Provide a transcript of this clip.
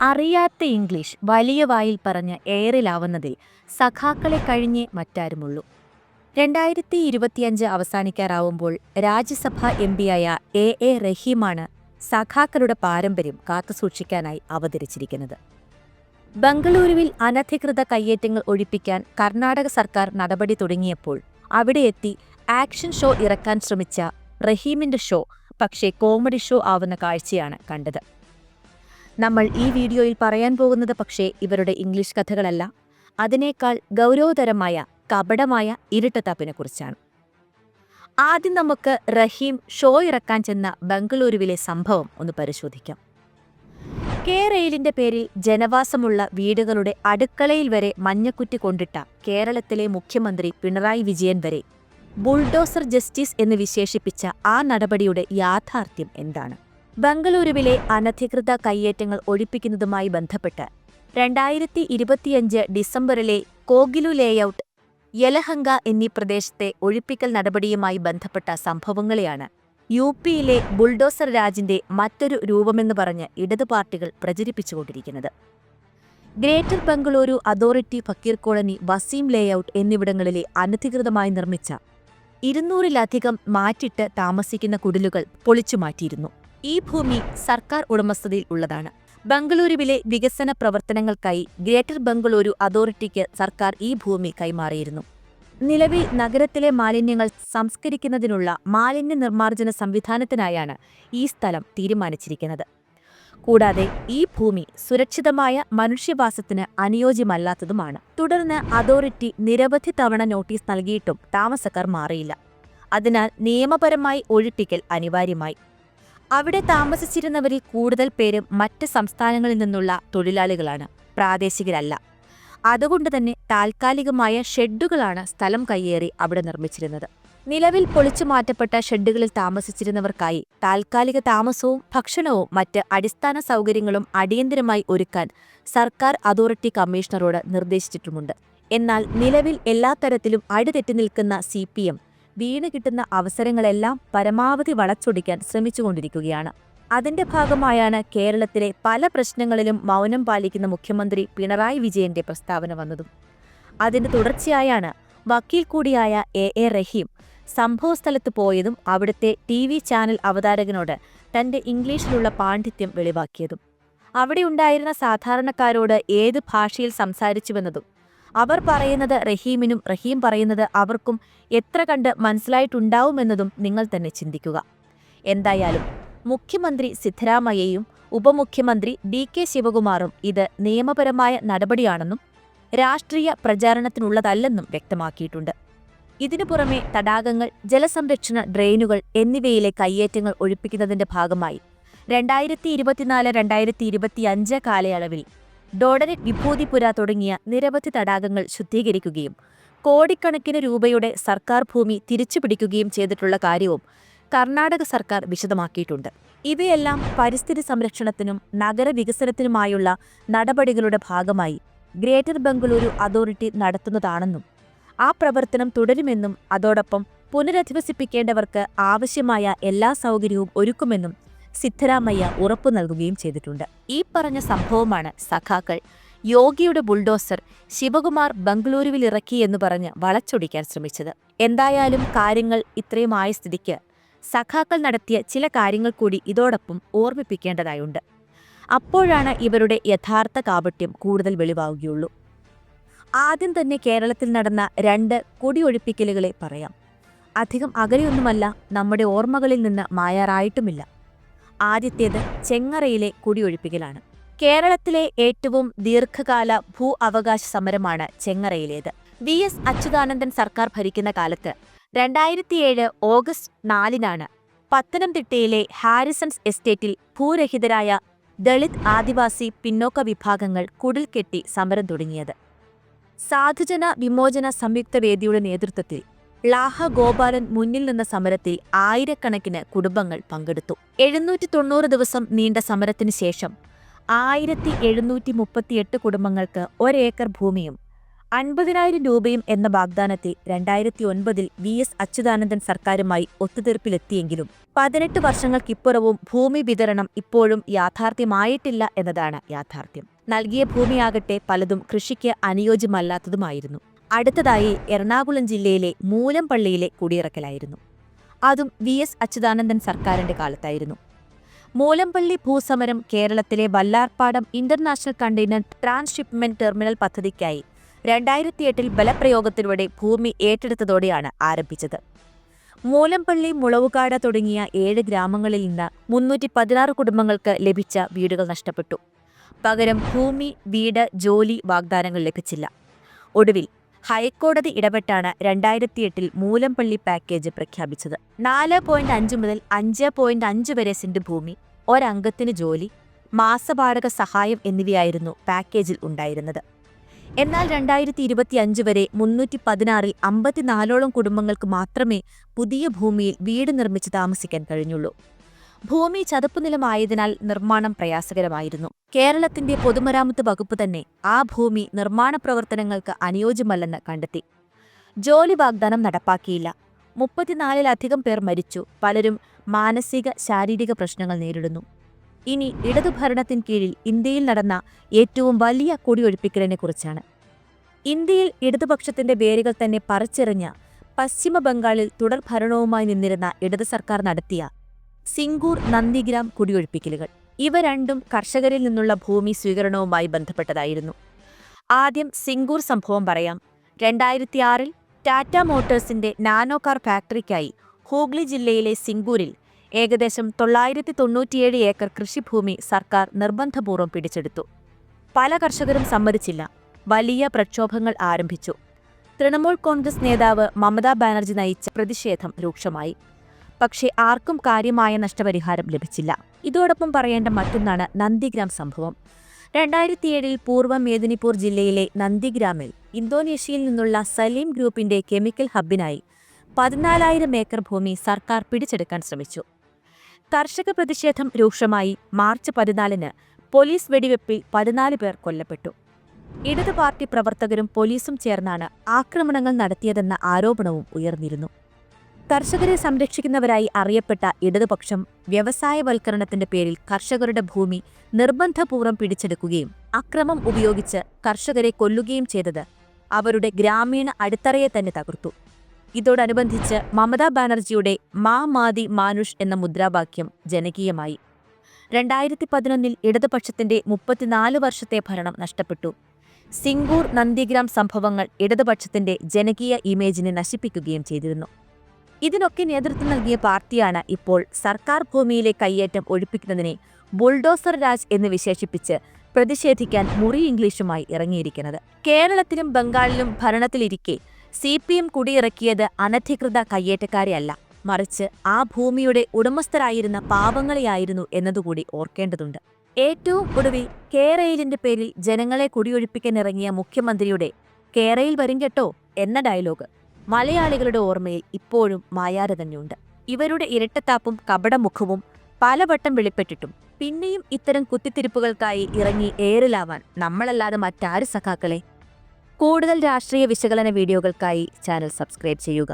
അറിയാത്ത ഇംഗ്ലീഷ് വലിയ വായിൽ പറഞ്ഞ് എയറിലാവുന്നതിൽ സഖാക്കളെ കഴിഞ്ഞേ മറ്റാരുമുള്ളൂ. രണ്ടായിരത്തി ഇരുപത്തിയഞ്ച് അവസാനിക്കാറാവുമ്പോൾ രാജ്യസഭാ പിയായ എ എ റഹീമാണ് സഖാക്കളുടെ പാരമ്പര്യം കാത്തുസൂക്ഷിക്കാനായി അവതരിച്ചിരിക്കുന്നത്. ബംഗളൂരുവിൽ അനധികൃത കയ്യേറ്റങ്ങൾ ഒഴിപ്പിക്കാൻ കർണാടക സർക്കാർ നടപടി തുടങ്ങിയപ്പോൾ അവിടെ എത്തി ആക്ഷൻ ഷോ ഇറക്കാൻ ശ്രമിച്ച റഹീമിന്റെ ഷോ പക്ഷേ കോമഡി ഷോ ആവുന്ന കാഴ്ചയാണ് കണ്ടത്. നമ്മൾ ഈ വീഡിയോയിൽ പറയാൻ പോകുന്നത് പക്ഷേ ഇവരുടെ ഇംഗ്ലീഷ് കഥകളല്ല. അതിനേക്കാൾ ഗൗരവതരമായ കപടമായ ഇരുട്ടത്താപ്പിനെക്കുറിച്ചാണ് ആദ്യം നമുക്ക് റഹീം ഷോ ഇറക്കാൻ ചെന്ന ബംഗളൂരുവിലെ സംഭവം ഒന്ന് പരിശോധിക്കാം. കേരയിലിന്റെ പേരിൽ ജനവാസമുള്ള വീടുകളുടെ അടുക്കളയിൽ വരെ മഞ്ഞക്കുറ്റി കൊണ്ടിട്ട കേരളത്തിലെ മുഖ്യമന്ത്രി പിണറായി വിജയൻ വരെ ബുൾഡോസർ ജസ്റ്റിസ് എന്ന് വിശേഷിപ്പിച്ച ആ നടപടിയുടെ യാഥാർത്ഥ്യം എന്താണ്? ബംഗളൂരുവിലെ അനധികൃത കയ്യേറ്റങ്ങൾ ഒഴിപ്പിക്കുന്നതുമായി ബന്ധപ്പെട്ട് രണ്ടായിരത്തി ഇരുപത്തിയഞ്ച് ഡിസംബറിലെ കോഗിലു ലേഔട്ട് യലഹങ്ക എന്നീ പ്രദേശത്തെ ഒഴിപ്പിക്കൽ നടപടിയുമായി ബന്ധപ്പെട്ട സംഭവങ്ങളെയാണ് യു പിയിലെ ബുൾഡോസർ രാജിന്റെ മറ്റൊരു രൂപമെന്ന് പറഞ്ഞ് ഇടത് പാർട്ടികൾ പ്രചരിപ്പിച്ചുകൊണ്ടിരിക്കുന്നത്. Greater Bengaluru authority Fakir colony Waseem layout എന്നിവിടങ്ങളിലെ അനധികൃതമായി നിർമ്മിച്ച ഇരുന്നൂറിലധികം മാറ്റിട്ട് താമസിക്കുന്ന കുടിലുകൾ പൊളിച്ചുമാറ്റിയിരുന്നു. ഈ ഭൂമി സർക്കാർ ഉടമസ്ഥതയിൽ ഉള്ളതാണ്. ബംഗളൂരുവിലെ വികസന പ്രവർത്തനങ്ങൾക്കായി ഗ്രേറ്റർ ബംഗളൂരു അതോറിറ്റിക്ക് സർക്കാർ ഈ ഭൂമി കൈമാറിയിരുന്നു. നിലവിൽ നഗരത്തിലെ മാലിന്യങ്ങൾ സംസ്കരിക്കുന്നതിനുള്ള മാലിന്യ നിർമ്മാർജന സംവിധാനത്തിനായാണ് ഈ സ്ഥലം തീരുമാനിച്ചിരിക്കുന്നത്. കൂടാതെ ഈ ഭൂമി സുരക്ഷിതമായ മനുഷ്യവാസത്തിന് അനുയോജ്യമല്ലാത്തതുമാണ്. തുടർന്ന് അതോറിറ്റി നിരവധി തവണ നോട്ടീസ് നൽകിയിട്ടും താമസക്കാർ മാറിയില്ല. അതിനാൽ നിയമപരമായി ഒഴിപ്പിക്കൽ അനിവാര്യമായി. അവിടെ താമസിച്ചിരുന്നവരിൽ കൂടുതൽ പേരും മറ്റ് സംസ്ഥാനങ്ങളിൽ നിന്നുള്ള തൊഴിലാളികളാണ് പ്രാദേശികരല്ല. അതുകൊണ്ട് തന്നെ താൽക്കാലികമായ ഷെഡുകളാണ് സ്ഥലം കയ്യേറി അവിടെ നിർമ്മിച്ചിരുന്നത്. നിലവിൽ പൊളിച്ചു മാറ്റപ്പെട്ട ഷെഡുകളിൽ താമസിച്ചിരുന്നവർക്കായി താൽക്കാലിക താമസവും ഭക്ഷണവും മറ്റ് അടിസ്ഥാന സൗകര്യങ്ങളും അടിയന്തരമായി ഒരുക്കാൻ സർക്കാർ അതോറിറ്റി കമ്മീഷണറോട് നിർദ്ദേശിച്ചിട്ടുമുണ്ട്. എന്നാൽ നിലവിൽ എല്ലാ തരത്തിലും അടിതെറ്റി നിൽക്കുന്ന സി പി എം വീണ് കിട്ടുന്ന അവസരങ്ങളെല്ലാം പരമാവധി വളച്ചൊടിക്കാൻ ശ്രമിച്ചുകൊണ്ടിരിക്കുകയാണ്. അതിന്റെ ഭാഗമായാണ് കേരളത്തിലെ പല പ്രശ്നങ്ങളിലും മൗനം പാലിക്കുന്ന മുഖ്യമന്ത്രി പിണറായി വിജയന്റെ പ്രസ്താവന വന്നതും. അതിന്റെ തുടർച്ചയായാണ് വക്കീൽ കൂടിയായ എ എ റഹീം സംഭവസ്ഥലത്ത് പോയതും അവിടുത്തെ ടി വി ചാനൽ അവതാരകനോട് തന്റെ ഇംഗ്ലീഷിലുള്ള പാണ്ഡിത്യം വെളിവാക്കിയതും. അവിടെ ഉണ്ടായിരുന്ന സാധാരണക്കാരോട് ഏത് ഭാഷയിൽ സംസാരിച്ചുവെന്നതും അവർ പറയുന്നത് റഹീമിനും റഹീം പറയുന്നത് അവർക്കും എത്ര കണ്ട് മനസ്സിലായിട്ടുണ്ടാവുമെന്നതും നിങ്ങൾ തന്നെ ചിന്തിക്കുക. എന്തായാലും മുഖ്യമന്ത്രി സിദ്ധരാമയ്യയും ഉപമുഖ്യമന്ത്രി ഡി കെ ശിവകുമാറും ഇത് നിയമപരമായ നടപടിയാണെന്നും രാഷ്ട്രീയ പ്രചാരണത്തിനുള്ളതല്ലെന്നും വ്യക്തമാക്കിയിട്ടുണ്ട്. ഇതിനു പുറമെ തടാകങ്ങൾ ജലസംരക്ഷണ ഡ്രെയിനുകൾ എന്നിവയിലെ കയ്യേറ്റങ്ങൾ ഒഴിപ്പിക്കുന്നതിന്റെ ഭാഗമായി രണ്ടായിരത്തി ഇരുപത്തിനാല് രണ്ടായിരത്തി ഇരുപത്തിയഞ്ച് കാലയളവിൽ ഡോഡനിക് വിഭൂതിപുര തുടങ്ങിയ നിരവധി തടാകങ്ങൾ ശുദ്ധീകരിക്കുകയും കോടിക്കണക്കിന് രൂപയുടെ സർക്കാർ ഭൂമി തിരിച്ചുപിടിക്കുകയും ചെയ്തിട്ടുള്ള കാര്യവും കർണാടക സർക്കാർ വിശദമാക്കിയിട്ടുണ്ട്. ഇവയെല്ലാം പരിസ്ഥിതി സംരക്ഷണത്തിനും നഗരവികസനത്തിനുമായുള്ള നടപടികളുടെ ഭാഗമായി ഗ്രേറ്റർ ബംഗളൂരു അതോറിറ്റി നടത്തുന്നതാണെന്നും ആ പ്രവർത്തനം തുടരുമെന്നും അതോടൊപ്പം പുനരധിവസിപ്പിക്കേണ്ടവർക്ക് ആവശ്യമായ എല്ലാ സൗകര്യവും ഒരുക്കുമെന്നും സിദ്ധരാമയ്യ ഉറപ്പു നൽകുകയും ചെയ്തിട്ടുണ്ട്. ഈ പറഞ്ഞ സംഭവമാണ് സഖാക്കൾ. യോഗിയുടെ ബുൾഡോസർ ശിവകുമാർ ബംഗളൂരുവിൽ ഇറക്കി എന്ന് പറഞ്ഞ് വളച്ചൊടിക്കാൻ ശ്രമിച്ചത്. എന്തായാലും കാര്യങ്ങൾ ഇത്രയും ആയ സ്ഥിതിക്ക് സഖാക്കൾ നടത്തിയ ചില കാര്യങ്ങൾ കൂടി ഇതോടൊപ്പം ഓർമ്മിപ്പിക്കേണ്ടതായുണ്ട്. അപ്പോഴാണ് ഇവരുടെ യഥാർത്ഥ കാപട്യം കൂടുതൽ വെളിവാവുകയുള്ളൂ. ആദ്യം തന്നെ കേരളത്തിൽ നടന്ന രണ്ട് കുടിയൊഴിപ്പിക്കലുകളെ പറയാം. അധികം അകലെയൊന്നുമല്ല നമ്മുടെ ഓർമ്മകളിൽ നിന്ന് മായാറായിട്ടുമില്ല. ആദ്യത്തേത് ചെങ്ങറയിലെ കുടിയൊഴിപ്പിക്കലാണ്. കേരളത്തിലെ ഏറ്റവും ദീർഘകാല ഭൂ അവകാശ സമരമാണ് ചെങ്ങറയിലേത്. വി എസ് അച്യുതാനന്ദൻ സർക്കാർ ഭരിക്കുന്ന കാലത്ത് രണ്ടായിരത്തിയേഴ് ഓഗസ്റ്റ് നാലിനാണ് പത്തനംതിട്ടയിലെ ഹാരിസൺസ് എസ്റ്റേറ്റിൽ ഭൂരഹിതരായ ദളിത് ആദിവാസി പിന്നോക്ക വിഭാഗങ്ങൾ കുടിൽ കെട്ടി സമരം തുടങ്ങിയത്. സാധുജന വിമോചന സംയുക്ത വേദിയുടെ നേതൃത്വത്തിൽ ലാഹ ഗോപാലൻ മുന്നിൽ നിന്ന സമരത്തിൽ ആയിരക്കണക്കിന് കുടുംബങ്ങൾ പങ്കെടുത്തു. എഴുന്നൂറ്റി തൊണ്ണൂറ് ദിവസം നീണ്ട സമരത്തിന് ശേഷം ആയിരത്തി എഴുന്നൂറ്റി മുപ്പത്തിയെട്ട് കുടുംബങ്ങൾക്ക് ഒരേക്കർ ഭൂമിയും അൻപതിനായിരം രൂപയും എന്ന വാഗ്ദാനത്തെ രണ്ടായിരത്തി ഒൻപതിൽ വി എസ് അച്യുതാനന്ദൻ സർക്കാരുമായി ഒത്തുതീർപ്പിലെത്തിയെങ്കിലും പതിനെട്ട് വർഷങ്ങൾക്കിപ്പുറവും ഭൂമി വിതരണം ഇപ്പോഴും യാഥാർത്ഥ്യമായിട്ടില്ല എന്നതാണ് യാഥാർത്ഥ്യം. നൽകിയ ഭൂമിയാകട്ടെ പലതും കൃഷിക്ക് അനുയോജ്യമല്ലാത്തതുമായിരുന്നു. അടുത്തതായി എറണാകുളം ജില്ലയിലെ മൂലംപള്ളിയിലെ കുടിയിറക്കലായിരുന്നു. അതും വി എസ് അച്യുതാനന്ദൻ സർക്കാരിന്റെ കാലത്തായിരുന്നു. മൂലംപള്ളി ഭൂസമരം കേരളത്തിലെ Vallarpadam international container transhipment terminal പദ്ധതിക്കായി രണ്ടായിരത്തി എട്ടിൽ ബലപ്രയോഗത്തിലൂടെ ഭൂമി ഏറ്റെടുത്തതോടെയാണ് ആരംഭിച്ചത്. മൂലംപള്ളി മുളവുകാട തുടങ്ങിയ ഏഴ് ഗ്രാമങ്ങളിൽ നിന്ന് മുന്നൂറ്റി പതിനാറ് കുടുംബങ്ങൾക്ക് ലഭിച്ച വീടുകൾ നഷ്ടപ്പെട്ടു. പകരം ഭൂമി വീട് ജോലി വാഗ്ദാനങ്ങൾ ലഭിച്ചില്ല. ഒടുവിൽ ഹൈക്കോടതി ഇടപെട്ടാണ് രണ്ടായിരത്തി എട്ടിൽ മൂലംപള്ളി പാക്കേജ് പ്രഖ്യാപിച്ചത്. നാല് പോയിന്റ് അഞ്ച് മുതൽ അഞ്ച് പോയിന്റ് അഞ്ച് വരെ സെന്റ് ഭൂമി ഒരംഗത്തിന് ജോലി മാസവാടക സഹായം എന്നിവയായിരുന്നു പാക്കേജിൽ ഉണ്ടായിരുന്നത്. എന്നാൽ രണ്ടായിരത്തി ഇരുപത്തി അഞ്ച് വരെ മുന്നൂറ്റി പതിനാറിൽ അമ്പത്തിനാലോളം കുടുംബങ്ങൾക്ക് മാത്രമേ പുതിയ ഭൂമിയിൽ വീട് നിർമ്മിച്ച് താമസിക്കാൻ കഴിഞ്ഞുള്ളൂ. ഭൂമി ചതുപ്പുനിലമായതിനാൽ നിർമ്മാണം പ്രയാസകരമായിരുന്നു. കേരളത്തിന്റെ പൊതുമരാമത്ത് വകുപ്പ് തന്നെ ആ ഭൂമി നിർമ്മാണ പ്രവർത്തനങ്ങൾക്ക് അനുയോജ്യമല്ലെന്ന് കണ്ടെത്തി. ജോലി വാഗ്ദാനം നടപ്പാക്കിയില്ല. മുപ്പത്തിനാലിലധികം പേർ മരിച്ചു. പലരും മാനസിക ശാരീരിക പ്രശ്നങ്ങൾ നേരിടുന്നു. ഇനി ഇടതു ഭരണത്തിൻ കീഴിൽ ഇന്ത്യയിൽ നടന്ന ഏറ്റവും വലിയ കുടിയൊഴിപ്പിക്കലിനെക്കുറിച്ചാണ് ഇന്ത്യയിൽ ഇടതുപക്ഷത്തിന്റെ വേരുകൾ തന്നെ പറിച്ചെറിഞ്ഞ പശ്ചിമ ബംഗാളിൽ തുടർ ഭരണവുമായി നിന്നിരുന്ന ഇടതു സർക്കാർ നടത്തിയ സിംഗൂർ നന്ദിഗ്രാം കുടിയൊഴിപ്പിക്കലുകൾ. ഇവ രണ്ടും കർഷകരിൽ നിന്നുള്ള ഭൂമി സ്വീകരണവുമായി ബന്ധപ്പെട്ടതായിരുന്നു. ആദ്യം സിംഗൂർ സംഭവം പറയാം. രണ്ടായിരത്തി ആറിൽ ടാറ്റ മോട്ടോഴ്സിന്റെ നാനോ കാർ ഫാക്ടറിക്കായി ഹൂഗ്ലി ജില്ലയിലെ സിംഗൂരിൽ ഏകദേശം തൊള്ളായിരത്തി തൊണ്ണൂറ്റിയേഴ് ഏക്കർ കൃഷിഭൂമി സർക്കാർ നിർബന്ധപൂർവം പിടിച്ചെടുത്തു. പല കർഷകരും സമ്മതിച്ചില്ല. വലിയ പ്രക്ഷോഭങ്ങൾ ആരംഭിച്ചു. തൃണമൂൽ കോൺഗ്രസ് നേതാവ് മമതാ ബാനർജി നയിച്ച പ്രതിഷേധം രൂക്ഷമായി. പക്ഷേ ആർക്കും കാര്യമായ നഷ്ടപരിഹാരം ലഭിച്ചില്ല. ഇതോടൊപ്പം പറയേണ്ട മറ്റൊന്നാണ് നന്ദിഗ്രാം സംഭവം. രണ്ടായിരത്തിയേഴിൽ പൂർവ മേദിനിപൂർ ജില്ലയിലെ നന്ദിഗ്രാമിൽ ഇന്തോനേഷ്യയിൽ നിന്നുള്ള സലീം ഗ്രൂപ്പിന്റെ കെമിക്കൽ ഹബ്ബിനായി പതിനാലായിരം ഏക്കർ ഭൂമി സർക്കാർ പിടിച്ചെടുക്കാൻ ശ്രമിച്ചു. കർഷക പ്രതിഷേധം രൂക്ഷമായി മാർച്ച് പതിനാലിന് പോലീസ് വെടിവെപ്പിൽ പതിനാല് പേർ കൊല്ലപ്പെട്ടു. ഇടതു പാർട്ടി പ്രവർത്തകരും പോലീസും ചേർന്നാണ് ആക്രമണങ്ങൾ നടത്തിയതെന്ന ആരോപണവും ഉയർന്നിരുന്നു. കർഷകരെ സംരക്ഷിക്കുന്നവരായി അറിയപ്പെട്ട ഇടതുപക്ഷം വ്യവസായവൽക്കരണത്തിന്റെ പേരിൽ കർഷകരുടെ ഭൂമി നിർബന്ധപൂർവം പിടിച്ചെടുക്കുകയും അക്രമം ഉപയോഗിച്ച് കർഷകരെ കൊല്ലുകയും ചെയ്തത് അവരുടെ ഗ്രാമീണ അടിത്തറയെ തന്നെ തകർത്തു. ഇതോടനുബന്ധിച്ച് മമതാ ബാനർജിയുടെ മാ മാതി മാനുഷ് എന്ന മുദ്രാവാക്യം ജനകീയമായി. രണ്ടായിരത്തി പതിനൊന്നിൽ ഇടതുപക്ഷത്തിന്റെ മുപ്പത്തിനാല് വർഷത്തെ ഭരണം നഷ്ടപ്പെട്ടു. സിംഗൂർ നന്ദിഗ്രാം സംഭവങ്ങൾ ഇടതുപക്ഷത്തിന്റെ ജനകീയ ഇമേജിനെ നശിപ്പിക്കുകയും ചെയ്തിരുന്നു. ഇതിനൊക്കെ നേതൃത്വം നൽകിയ പാർട്ടിയാണ് ഇപ്പോൾ സർക്കാർ ഭൂമിയിലെ കയ്യേറ്റം ഒഴിപ്പിക്കുന്നതിനെ ബുൾഡോസർ രാജ് എന്ന് വിശേഷിപ്പിച്ച് പ്രതിഷേധിക്കാൻ മുറി ഇംഗ്ലീഷുമായി ഇറങ്ങിയിരിക്കുന്നത്. കേരളത്തിലും ബംഗാളിലും ഭരണത്തിലിരിക്കെ സി പി എം കുടിയിറക്കിയത് അനധികൃത കയ്യേറ്റക്കാരെയല്ല. മറിച്ച് ആ ഭൂമിയുടെ ഉടമസ്ഥരായിരുന്ന പാവങ്ങളെയായിരുന്നു എന്നതുകൂടി ഓർക്കേണ്ടതുണ്ട്. ഏറ്റവും ഒടുവിൽ കേരയിലിന്റെ പേരിൽ ജനങ്ങളെ കുടിയൊഴിപ്പിക്കാനിറങ്ങിയ മുഖ്യമന്ത്രിയുടെ കേരയിൽ വരും കേട്ടോ എന്ന ഡയലോഗ്. മലയാളികളുടെ ഓർമ്മയിൽ ഇപ്പോഴും മായാതെ തന്നെയുണ്ട്. ഇവരുടെ ഇരട്ടത്താപ്പും കപടമുഖവും പലവട്ടം വെളിപ്പെട്ടിട്ടും പിന്നെയും ഇത്തരം കുത്തിത്തിരിപ്പുകൾക്കായി ഇറങ്ങി ഏറിലാവാൻ നമ്മളല്ലാതെ മറ്റാര് സഖാക്കളെ? കൂടുതൽ രാഷ്ട്രീയ വിശകലന വീഡിയോകൾക്കായി ചാനൽ സബ്സ്ക്രൈബ് ചെയ്യുക.